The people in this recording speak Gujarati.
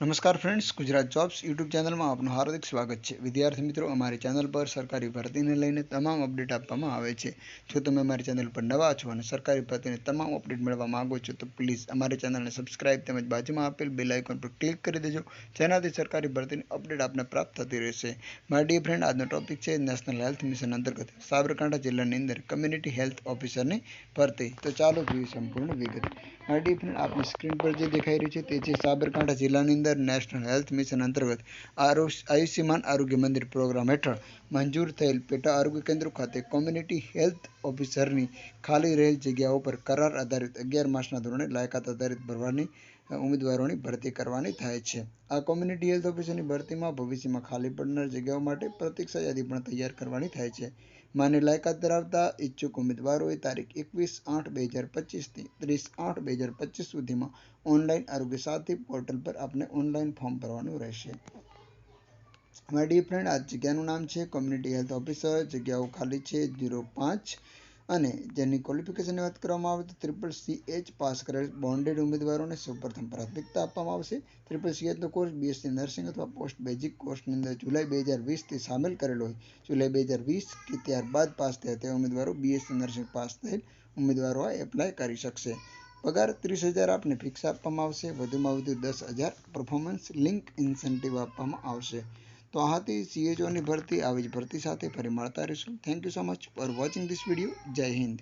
નમસ્કાર ફ્રેન્ડ્સ ગુજરાત જોબ્સ યુટ્યુબ ચેનલમાં આપનું હાર્દિક સ્વાગત છે. વિદ્યાર્થી મિત્રો, અમારી ચેનલ પર સરકારી ભરતીને લઈને તમામ અપડેટ આપવામાં આવે છે. જો તમે અમારી ચેનલ પર નવા છો અને સરકારી ભરતીની તમામ અપડેટ મેળવવા માગો છો, તો પ્લીઝ અમારી ચેનલને સબસ્ક્રાઇબ તેમજ બાજુમાં આપેલ બેલ આઇકોન પર ક્લિક કરી દેજો, જેનાથી સરકારી ભરતીની અપડેટ આપને પ્રાપ્ત થતી રહેશે. માય ડિયર ફ્રેન્ડ આજનો ટોપિક છે નેશનલ હેલ્થ મિશન અંતર્ગત સાબરકાંઠા જિલ્લાની અંદર કમ્યુનિટી હેલ્થ ઓફિસરની ભરતી. તો ચાલો જોઈએ સંપૂર્ણ વિગત. માય ડિયર ફ્રેન્ડ આપની સ્ક્રીન પર જે દેખાઈ રહ્યું છે, તે છે સાબરકાંઠા જિલ્લાની અંદર અંદર નેશનલ હેલ્થ મિશન અંતર્ગત આયુષ્યમાન આરોગ્ય મંદિર પ્રોગ્રામ હેઠળ મંજૂર થયેલ પેટા આરોગ્ય કેન્દ્રો ખાતે કોમ્યુનિટી હેલ્થ ઓફિસરની ખાલી રહેલ જગ્યાઓ પર કરાર આધારિત અગિયાર માસના ધોરણે લાયકાત આધારિત ભરવાની ઉમેદવારોની ભરતી કરવાની થાય છે. આ કોમ્યુનિટી હેલ્થ ઓફિસરની ભરતીમાં ભવિષ્યમાં ખાલી પડનાર જગ્યાઓ માટે પ્રતીક્ષા યાદી પણ તૈયાર કરવાની થાય છે. માન્ય લાયકાત ધરાવતા ઈચ્છુક ઉમેદવારોએ તારીખ એકવીસ આઠ બે હજાર પચીસથી ત્રીસ આઠ બે હજાર પચીસ સુધીમાં ઓનલાઈન આરોગ્ય સાથી પોર્ટલ પર આપને ઓનલાઈન ફોર્મ ભરવાનું રહેશે. માય ડી ફ્રેન્ડ આ જગ્યાનું નામ છે કોમ્યુનિટી હેલ્થ ઓફિસર જગ્યાઓ ખાલી છે ઝીરો પાંચ. અને જેની ક્વોલિફિકેશનની વાત કરવામાં આવે તો ત્રિપલ સી એચ પાસ કરેલ બોન્ડેડ ઉમેદવારોને સૌપ્રથમ પ્રાથમિકતા આપવામાં આવશે. ત્રિપલ સી એચનો કોર્સ બીએસસી નર્સિંગ અથવા પોસ્ટ બેઝિક કોર્સની અંદર જુલાઈ બે હજાર વીસથી સામેલ કરેલો હોય. જુલાઈ બે હજાર વીસ કે ત્યારબાદ પાસ થયા તે ઉમેદવારો બીએસસી નર્સિંગ પાસ થયેલ ઉમેદવારો એપ્લાય કરી શકશે. પગાર ત્રીસ હજાર આપને ફિક્સ આપવામાં આવશે, વધુમાં વધુ દસ હજાર પરફોર્મન્સ લિંક ઇન્સેન્ટિવ આપવામાં આવશે. તો આ હતી સીએચઓની ભરતી, આવી જ ભરતી સાથે ફરી મળતા રહીશું. Thank you so much for watching this video જય હિન્દ.